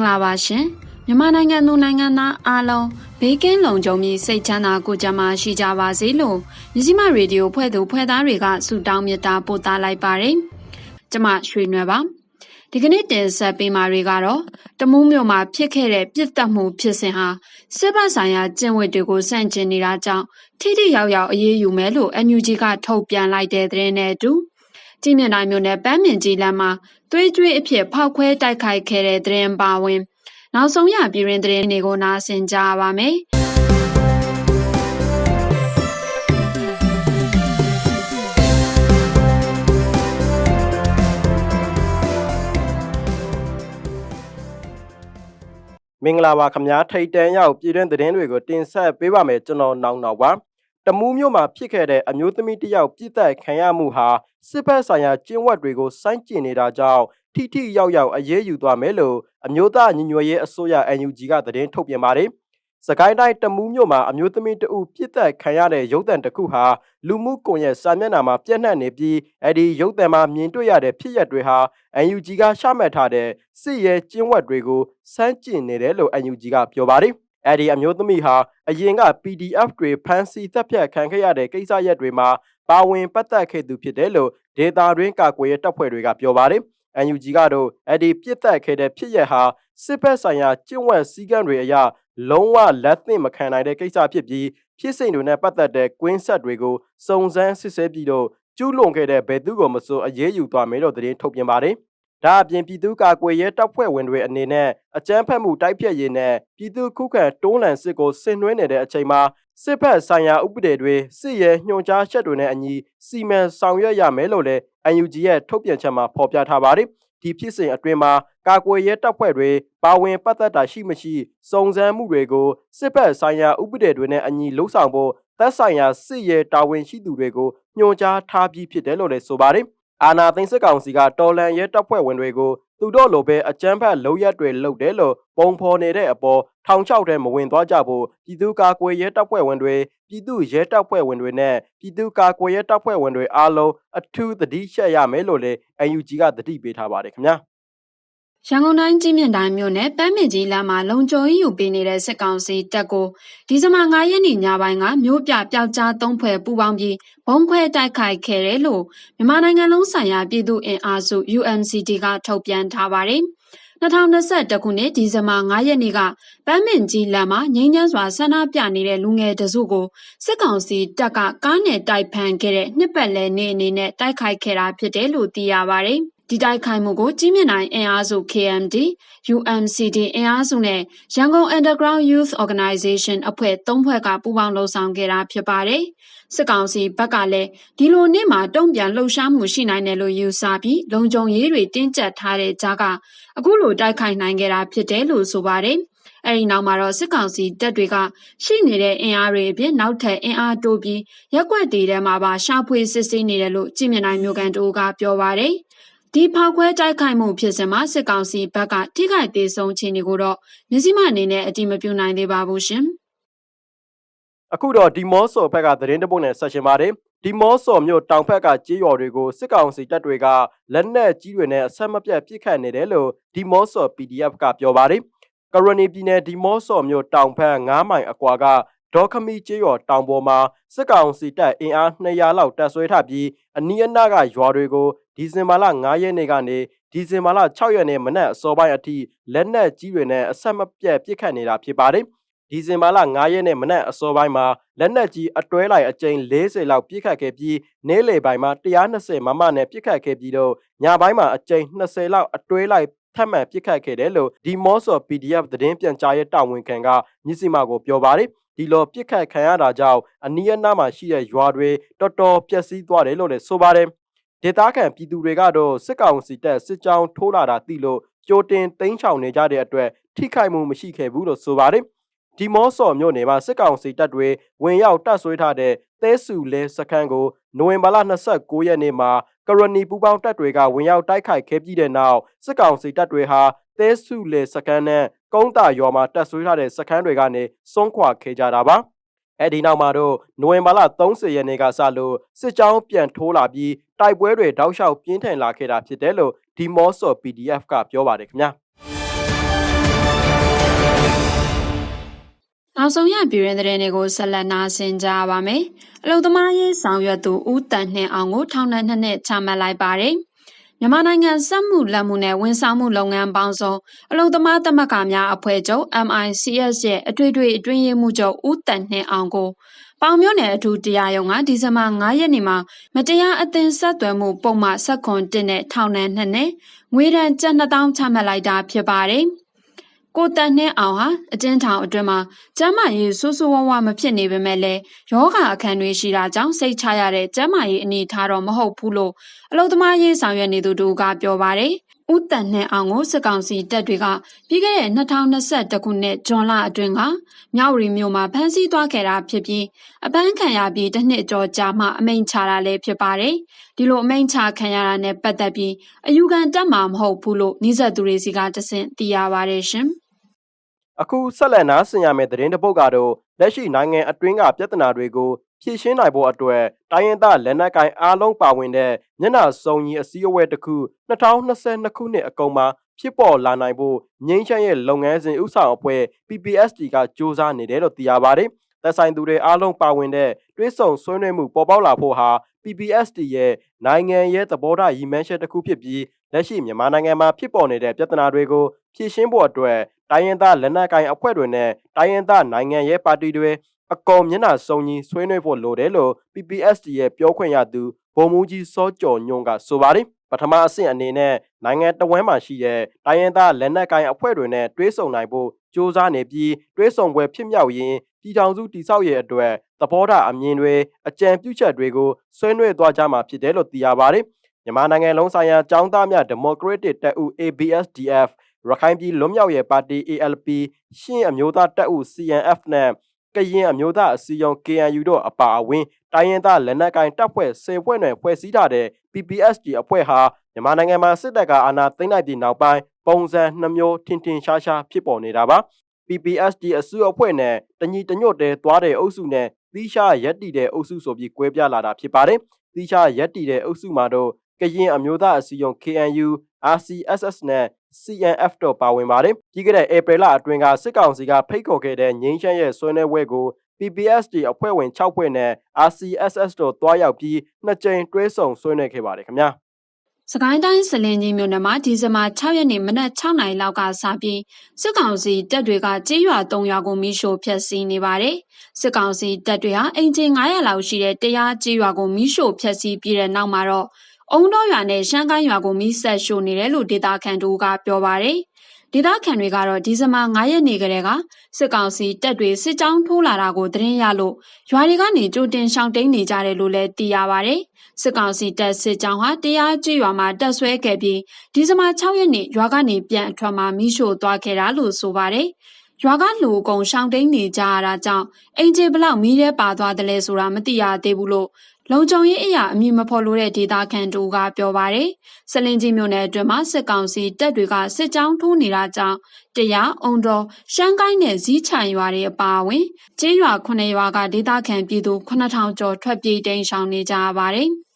္ဂလာပါရှင်မြန်မာနိုင်ငံသူနိုင်ငံသားအားလုံးဘေးကင်းလုံခြုံပြီးစိတ်ချမ်းသာကိုယ်ကျန်းမာရှိကြပါစေလို့မြစီမရေဒီယိုဖွဲ့သူဖွဲ့သားတွေကဆုတောင်းမေတ္တာပို့သလိုက်ပါတယ်ကျမရွှေနွယ်ပါဒီကနေ့တင်ဆက်ပေးမှာတွေကတော့တမူးမြို့မှာဖြစ်ခဲ့တဲ့ပြစ်တက်မှုဖြစ်စဉ်ဟာစစ်ဘက်ဆိုင်ရာကျင့်ဝတ်တွေကိုစန့်ကျင်နေတာကြောင့်ထိထိရောက်ရောက်အရေးယူမယ်လို့ NUG ကထုတ်ပြန်လိုက်တဲ့သတင်းနဲ့အတူ ကြည်မြင့်တိုင်းမြို့နယ်ပန်းမြင့်ကြီးလမ်းမှာသွေးကြွေးအဖြစ်ဖောက်ခွဲတိုက်ခိုက်ခဲ့တဲ့သတင်းပါဝင် နောက်ဆုံးရပြည်တွင်သတင်းတွေကိုနားဆင်ကြပါမယ်။မင်္ဂလာပါခင်ဗျာထိတ်တန်းရောက်ပြည်တွင်းသတင်းတွေကိုတင်ဆက်ပေးပါမယ်ကျွန်တော်နောင်နောင်ပါတ မူးမြို့မှာဖြစ်ခဲ့တဲ့အမျိုးသမီးတစ်ယောက်ပြစ်ဒဏ်ခံရမှုဟာစစ်ဘက်ဆိုင်ရာကျင်းဝတ်တွေကိုစိုင်းကျင်နေတာကြောင့်ထိထိရောက်ရောက်အရေးယူသွားမယ်လို့အမျိုးသားညီညွတ်ရေးအစိုးရ NUG ကသတင်းထုတ်ပြန်ပါတယ်စကိုင်းတိုင်းတမူးမြို့မှာအမျိုးသမီးတဦးပြစ်ဒဏ်ခံရတဲ့ရုပ်သံတစ်ခုဟာလူမှုကွန်ရက်စာမျက်နှာမှာပြန့်နှံ့နေပြီးအဲ့ဒီရုပ်သံမှာမြင်တွေ့ရတဲ့ဖြစ်ရပ်တွေဟာ NUG ကရှမှတ်ထားတဲ့စစ်ရဲကျင်းဝတ်တွေကိုစမ်းကျင်နေတယ်လို့ NUG ကပြောပါတယ်။ အဲ့ဒီအမျိုးသမီးဟာအရင်က PDF တွေဖမ်းဆီးတပ်ဖြတ်ခံခဲ့ရတဲ့ကိစ္စရပ်တွေမှာပါဝင်ပတ်သက်ခဲ့သူဖြစ်တယ်လို့ဒေတာတွင်းကာကွယ်ရေးတပ်ဖွဲ့တွေကပြောပါတယ်။ NUG ကတော့အဲ့ဒီပြစ်တက်ခဲ့တဲ့ဖြစ်ရပ်ဟာစစ်ဘက်ဆိုင်ရာကျင့်ဝတ်စည်းကမ်းတွေအရလုံးဝလက်သင့်မခံနိုင်တဲ့ကိစ္စဖြစ်ပြီးဖြစ်စဉ်တွေနဲ့ပတ်သက်တဲ့ကွင်းဆက်တွေကိုစုံစမ်းစစ်ဆေးပြီးတော့ကျူးလွန်ခဲ့တဲ့ဘယ်သူကိုမဆိုအရေးယူသွားမယ်လို့သတင်းထုတ်ပြန်ပါတယ်။ ဒါအပြင်ပြည်သူ့ကာကွယ်ရေးတပ်ဖွဲ့ဝင်တွေအနေနဲ့အကြမ်းဖက်မှုတိုက်ဖျက်ရေးနဲ့ပြည်သူခုခံတွန်းလှန်စစ်ကိုဆင်နွှဲနေတဲ့အချိန်မှာစစ်ဘက်ဆိုင်ရာဥပဒေတွေစစ်ရဲညွှန်ကြားချက်တွေနဲ့အညီစီမံဆောင်ရွက်ရမယ်လို့လည်း UNG ရဲ့ထုတ်ပြန်ချက်မှာဖော်ပြထားပါတယ်။ဒီဖြစ်စဉ်အတွင်းမှာကာကွယ်ရေးတပ်ဖွဲ့တွေပါဝင်ပတ်သက်တာရှိမရှိစုံစမ်းမှုတွေကိုစစ်ဘက်ဆိုင်ရာဥပဒေတွေနဲ့အညီလှုပ်ဆောင်ဖို့သက်ဆိုင်ရာစစ်ရဲတာဝန်ရှိသူတွေကိုညွှန်ကြားထားပြီးဖြစ်တယ်လို့လည်းဆိုပါတယ်။ အာနာသိန်းစစ်ကောင်စီကတော်လန်ရဲတပ်ဖွဲ့ဝင်တွေကိုသူတို့လိုပဲအကြမ်းဖက်လုပ်ရက်တွေလုပ်တယ်လို့ပုံဖော်နေတဲ့အပေါ်ထောင်ချောက်ထဲမဝင်သွားကြဖို့ပြည်သူ့ကာကွယ်ရဲတပ်ဖွဲ့ဝင်တွေပြည်သူ့ရဲတပ်ဖွဲ့ဝင်တွေနဲ့ပြည်သူ့ကာကွယ်ရဲတပ်ဖွဲ့ဝင်တွေအားလုံးအထူးသတိရှက်ရမယ်လို့လည်း UNG ကသတိပေးထားပါတယ်ခင်ဗျာ။ ရန်ကုန်တိုင်းကြီးမြင့်တိုင်းမြို့နယ်ပန်းမြင့်ကြီးလမ်းမှာလုံခြုံရေးယူပေးနေတဲ့စစ်ကောင်စီတပ်ကိုဒီဇင်ဘာ9ရက်နေ့ညပိုင်းကမြို့ပြပျောက်ကြားသုံးဖွဲ့ပူးပေါင်းပြီးဘုံခွဲတိုက်ခိုက်ခဲ့တယ်လို့မြန်မာနိုင်ငံလုံးဆိုင်ရာပြည်သူ့အင်အားစု UNCD ကထုတ်ပြန်ထားပါတယ်။2021ခုနှစ်ဒီဇင်ဘာ9ရက်နေ့ကပန်းမင်ကြီးလမ်းမှာငင်းချမ်းစွာဆန္ဒပြနေတဲ့လူငယ်တစုကိုစစ်ကောင်စီတပ်ကကားနဲ့တိုက်ဖမ်းခဲ့တဲ့နှစ်ပတ်လည်နေ့အနေနဲ့တိုက်ခိုက်ခဲ့တာဖြစ်တယ်လို့သိရပါတယ်။ ဒီတိုက်ခိုက်မှုကိုကြီးမြင့်နိုင်အင်အားစု KMD, UMCD အင်အားစုနဲ့ရန်ကုန် Underground Youth Organization အဖွဲ့၃ဖွဲ့ကပူးပေါင်းလှုပ်ဆောင်ခဲ့တာဖြစ်ပါတယ်။စစ်ကောင်စီဘက်ကလည်းဒီလိုနေ့မှာတုံ့ပြန်လှုပ်ရှားမှုရှိနိုင်တယ်လို့ယူဆပြီးလုံခြုံရေးတွေတင်းကျပ်ထားတဲ့ကြားကအခုလိုတိုက်ခိုက်နိုင်ခဲ့တာဖြစ်တယ်လို့ဆိုပါတယ်။အဲဒီနောက်မှာတော့စစ်ကောင်စီတပ်တွေကရှိနေတဲ့အင်အားတွေအပြင်နောက်ထပ်အင်အားတိုးပြီးရက်ွက်တွေထဲမှာပါရှာဖွေစစ်ဆေးနေတယ်လို့ကြည်မြင့်နိုင်မျိုးကန်တူကပြောပါတယ်။ ဒီဖောက်ခွဲတိုက်ခိုက်မှုဖြစ်စဉ်မှာစစ်ကောင်စီဘက်ကထိခိုက်သေးဆုံးခြင်းတွေကိုတော့မြစည်းမအနေနဲ့အတိမပြုနိုင်သေးပါဘူးရှင်။အခုတော့ဒီမော့ဆော်ဘက်ကသတင်းတပုတ်နဲ့ဆက်ရှင်ပါတယ်ဒီမော့ဆော်မြို့တောင်ဘက်ကကြေးရွာတွေကိုစစ်ကောင်စီတပ်တွေကလက်နက်ကြီးတွေနဲ့အဆက်မပြတ်ပစ်ခတ်နေတယ်လို့ဒီမော့ဆော် PDF ကပြောပါတယ်ကရနီပြည်နယ်ဒီမော့ဆော်မြို့တောင်ဘက်9မိုင်အကွာက ဒေါ်ခမီကျေးရွာတောင်ပေါ်မှာစစ်ကောင်စီတပ်အင်အား200လောက်တပ်ဆွဲထားပြီးအနီးအနားကရွာတွေကိုဒီဇင်ဘာလ9ရက်နေ့ကနေဒီဇင်ဘာလ6ရက်နေ့မနက်အစောပိုင်းအထိလက်နက်ကြီးတွေနဲ့အဆက်မပြတ်ပစ်ခတ်နေတာဖြစ်ပါတယ်။ဒီဇင်ဘာလ9ရက်နေ့မနက်အစောပိုင်းမှာလက်နက်ကြီးအတွဲလိုက်အကြိမ်40လောက်ပစ်ခတ်ခဲ့ပြီးနေ့လယ်ပိုင်းမှာ120မမနဲ့ပစ်ခတ်ခဲ့ပြီးတော့ညပိုင်းမှာအကြိမ်20လောက်အတွဲလိုက်ထပ်မံပစ်ခတ်ခဲ့တယ်လို့ဒီမော့ဆော် PDF သတင်းပြန်ကြားရေးတာဝန်ခံကမြစ်စီမာကိုပြောပါတယ် ဒီလိုပြစ်ခတ်ခံရတာကြောင့်အနီးအနားမှာရှိတဲ့ရွာတွေတော်တော်ပျက်စီးသွားတယ်လို့လည်းဆိုပါတယ်ဒေသခံပြည်သူတွေကတော့စစ်ကောင်စီတပ်စစ်ကြောင်းထိုးလာတာသိလို့ကြိုတင်သိမ်းချောင်နေကြတဲ့အတွက်ထိခိုက်မှုမရှိခဲ့ဘူးလို့ဆိုပါတယ်ဒီမော့ဆော်မြို့နယ်မှာစစ်ကောင်စီတပ်တွေဝင်ရောက်တပ်ဆွဲထားတဲ့သဲစုလဲစခန်းကိုနိုဝင်ဘာလ29ရက်နေ့မှာ ကရဏီပူပေါင်းတပ်တွေကဝင်ရောက်တိုက်ခိုက်ခဲ့ပြီးတဲ့နောက်စစ်ကောင်စီတပ်တွေဟာသဲစုလဲစခန်းနဲ့ကုန်းတာရွာမှာတပ်ဆွဲထားတဲ့စခန်းတွေကနေစွန့်ခွာခဲ့ကြတာပါအဲ့ဒီနောက်မှာတော့နိုဝင်ဘာလ30ရက်နေ့ကစလို့စစ်ကြောင်းပြန်ထိုးလာပြီးတိုက်ပွဲတွေတောက်လျှောက်ပြင်းထန်လာခဲ့တာဖြစ်တယ်လို့ဒီမော့ဆော် PDF ကပြောပါတယ်ခင်ဗျာ နောက်ဆုံးရပြည်တွင်သတင်းတွေကိုဆက်လက်နာဆင်ကြပါမယ်။အလုံသမားရေးဆောင်ရွက်သူဦးတန်နှင်းအောင်ကိုထောင်ဒဏ်နှစ်နှစ်ချမှတ်လိုက်ပါတယ်။မြန်မာနိုင်ငံစက်မှုလက်မှုနဲ့ဝန်ဆောင်မှုလုပ်ငန်းပေါင်းစုံအလုံသမားသမဂ္ဂများအဖွဲ့ချုပ် MICS ရဲ့အထွေထွေအတွင်းရေးမှူးချုပ်ဦးတန်နှင်းအောင်ကိုပေါင်မြို့နယ်အထူးတရားရုံးကဒီဇင်ဘာ9ရက်နေ့မှာမတရားအသင်းဆက်သွယ်မှုပုံမှန်ဆက်ခွန်တင်တဲ့ထောင်ဒဏ်နှစ်နှစ်ငွေဒဏ်ကျပ်2000ချမှတ်လိုက်တာဖြစ်ပါတယ်။ ကိုတန်နှင်းအောင်ဟာအကျဉ်းထောင်အတွင်းမှာကျမ်းမာရေးဆူဆူဝါးဝါမဖြစ်နေပေမဲ့လည်းယောဂအခန်းတွေရှိတာကြောင့်စိတ်ချရတဲ့ကျမ်းမာရေးအနေထားတော့မဟုတ်ဘူးလို့အလုသမားရေးဆောင်ရွက်နေသူတို့ကပြောပါတယ်။ ဦးတန်နှင်းအောင်ကိုစစ်ကောင်စီတပ်တွေကပြီးခဲ့တဲ့2021ခုနှစ်ဇွန်လအတွင်းကမြောက်ရီမြို့မှာဖမ်းဆီးသွားခဲ့တာဖြစ်ပြီးအပန်းခံရပြီးတစ်နှစ်ကျော်ကြာမှအမိန့်ချတာလည်းဖြစ်ပါတယ်။ဒီလိုအမိန့်ချခံရတာနဲ့ပတ်သက်ပြီးအယူခံတက်မှာမဟုတ်ဘူးလို့နှိစက်သူတွေစီကတဆင့်သိရပါတယ်ရှင်။အခုဆက်လက်နားဆင်ရမယ့်သတင်းတစ်ပုဒ်ကတော့လက်ရှိနိုင်ငံအတွင်းကပြဿနာတွေကို ဖြေရှင်းနိုင်ဖို့အတွက်တိုင်းရင်းသားလက်နက်ကိုင်အားလုံးပါဝင်တဲ့မျက်နှာစုံညီအစည်းအဝေးတစ်ခု2022ခုနှစ်အကုန်မှာဖြစ်ပေါ်လာနိုင်ဖို့ငင်းချမ်းရဲ့လုပ်ငန်းစဉ်ဥဆောင်အဖွဲ့ PPSD ကစ조사နေတယ်လို့သိရပါတယ်။သက်ဆိုင်သူတွေအားလုံးပါဝင်တဲ့တွဲဆုံဆွေးနွေးမှုပေါ်ပေါက်လာဖို့ဟာ PPSD ရဲ့နိုင်ငံရဲ့သဘောထားရည်မှန်းချက်တစ်ခုဖြစ်ပြီးလက်ရှိမြန်မာနိုင်ငံမှာဖြစ်ပေါ်နေတဲ့ပြဿနာတွေကိုဖြေရှင်းဖို့အတွက်တိုင်းရင်းသားလက်နက်ကိုင်အဖွဲ့တွေနဲ့တိုင်းရင်းသားနိုင်ငံရဲ့ပါတီတွေ အကောင်မျက်နှာစုံညီဆွေးနွေးဖို့လိုတယ်လို့ PPSD ရဲ့ပြောခွင့်ရသူဗိုလ်မှူးကြီးစောကျော်ညွန့်ကဆိုပါတယ်ပထမအဆင့်အနေနဲ့နိုင်ငံတော်ဝန်မှရှိတဲ့တိုင်းရင်းသားလက်နက်ကိုင်အဖွဲ့တွေနဲ့တွဲဆုံနိုင်ဖို့စ조사နေပြီးတွဲဆုံပွဲဖြစ်မြောက်ရင်ပြည်ထောင်စုတိဆောက်ရေးအတွက်သဘောထားအမြင်တွေအကြံပြုချက်တွေကိုဆွေးနွေးသွားကြမှာဖြစ်တယ်လို့သိရပါတယ်မြန်မာနိုင်ငံလုံးဆိုင်ရာចောင်းသားများဒီမိုကရက်တစ်တပ်ဦး ABSDF ရခိုင်ပြည်လွတ်မြောက်ရေးပါတီ ALP ရှင်းအမျိုးသားတပ်ဦး CNF နဲ့ ကရင်အမျိုးသားအစည်းအရုံး KNU တို့အပါအဝင်တိုင်းရင်းသားလက်နက်ကိုင်တပ်ဖွဲ့10ဖွဲ့နဲ့ဖွဲ့စည်းထားတဲ့ PPSD အဖွဲ့ဟာမြန်မာနိုင်ငံမှာစစ်တပ်ကအာဏာသိမ်းလိုက်ပြီးနောက်ပိုင်းပုံစံနှမျိုးထင်ထင်ရှားရှားဖြစ်ပေါ်နေတာပါ PPSD အစိုးရအဖွဲ့နဲ့တညီတညွတ်တည်းသွားတဲ့အုပ်စုနဲ့သီးခြားရက်တီတဲ့အုပ်စုဆိုပြီးကွဲပြားလာတာဖြစ်ပါတယ်သီးခြားရက်တီတဲ့အုပ်စုမှာတော့ကရင်အမျိုးသားအစည်းအရုံး KNU RCSS နဲ့ CNF တို့ပါဝင်ပါတယ်။ပြီးခဲ့တဲ့ဧပြီလအတွင်းကစစ်ကောင်စီကဖိတ်ခေါ်ခဲ့တဲ့ငင်းချမ်းရဲ့ဆွေးနွေးပွဲကို PPSD အဖွဲ့ဝင်6ဖွဲ့နဲ့ RCSS တို့တွားရောက်ပြီးနှစ်ကြိမ်တွဲဆုံဆွေးနွေးခဲ့ပါတယ်ခင်ဗျာ။စကိုင်းတိုင်းစလင်ကြီးမြို့နယ်မှာဒီဇင်ဘာ6ရက်နေ့မနက်6နာရီလောက်ကစပြီးစစ်ကောင်စီတပ်တွေကကြေးရွာ3ရွာကိုမိရှို့ဖျက်ဆီးနေပါတယ်။စစ်ကောင်စီတပ်တွေဟာအင်ဂျင်900လောက်ရှိတဲ့တရားကြေးရွာကိုမိရှို့ဖျက်ဆီးပြီးတဲ့နောက်မှာတော့ အုံတော်ရွာနဲ့ရှမ်းကိုင်းရွာကိုမိဆက်ရှို့နေတယ်လို့ဒေတာခန်တို့ကပြောပါတယ်။ဒေတာခန်တွေကတော့ဒီဇင်ဘာ9ရက်နေ့ကလေးကစစ်ကောင်စီတပ်တွေစစ်ကြောင်းထိုးလာတာကိုသတင်းရလို့ရွာတွေကနေကြိုတင်ရှောင်တိန်နေကြတယ်လို့လည်းသိရပါတယ်။စစ်ကောင်စီတပ်စစ်ကြောင်းဟာတရားကြည်ရွာမှာတပ်ဆွဲခဲ့ပြီးဒီဇင်ဘာ6ရက်နေ့ရွာကနေပြန်အထွက်မှာမိရှို့သွားခဲ့တာလို့ဆိုပါတယ်။ရွာကလူအကုန်ရှောင်တိန်နေကြရတာကြောင့်အင်ဂျီဘလောက်မီးထဲပါသွားတယ်လဲဆိုတာမသိရသေးဘူးလို့ လုံခြုံရေးအရာအမည်မဖော်လို့တဲ့ဒေသခံတူကပြောပါတယ်။စလင်ကြီးမြို့နယ်အတွင်းမှာစစ်ကောင်စီတပ်တွေကစစ်ကြောင်းထိုးနေတာကြောင့်တရားအုံတော်ရှမ်းကိုင်းနဲ့ဇီးချိုင်ရွာတွေအပါအဝင်ကျေးရွာ9ရွာကဒေသခံပြည်သူ9000ကျော်ထွက်ပြေးတိမ်းရှောင်နေကြပါတယ်။